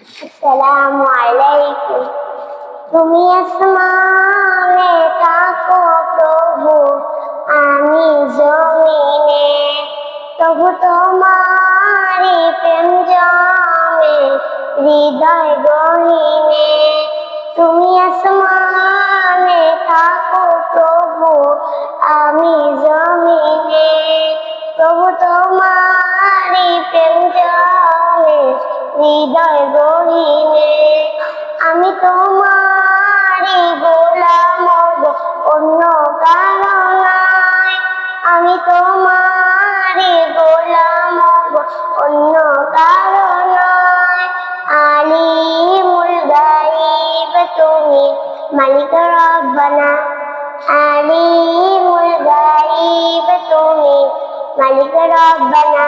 আসসালামু আলাইকুম। তুমি আসমানে থাকো প্রভু, আমি জমিনে। তবু তোমারি প্রেম জমে, হৃদয় গহিনে। তুমি আসমানে থাকো প্রভু, আমি জমিনে। তবু তোমারি হৃদয় গহিনে আমি তোমারি গোলাম অন্য কারণায় আমি তোমারি গোলাম অন্য কারণায় আলিমুল গাইব তুমি মালিক রব্বানা। আলিমুল গাইব তুমি মালিক রব্বানা।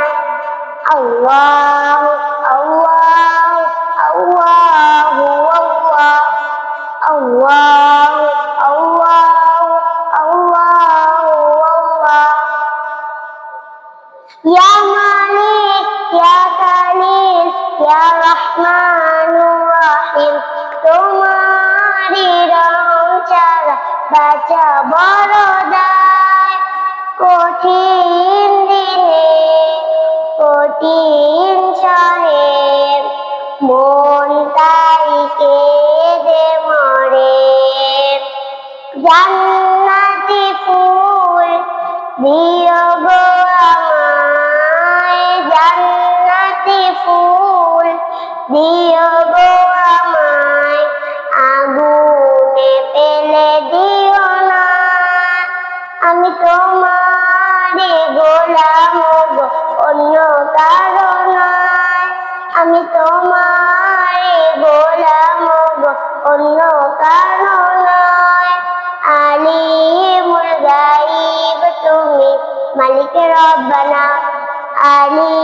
আল্লাহ ইয়া মালিক ইয়া কালিল ইয়া রহমানুর রহিম তোমারি রহম ছাড়া বাঁচা বড় দায়। কঠিন দিনে, কঠিন সহে মন তাই কেঁদে মরে। জান্নাতি ফুল দিও গো দিও গো আমায় আগুনে ফেলে দিও না। আমি তোমারে গোলাম অন্য কারও নয়। আমি তোমারে গোলাম অন্য কারও নয়। আলিমুল গাইব তুমি মালিক রব্বানা আলিমুল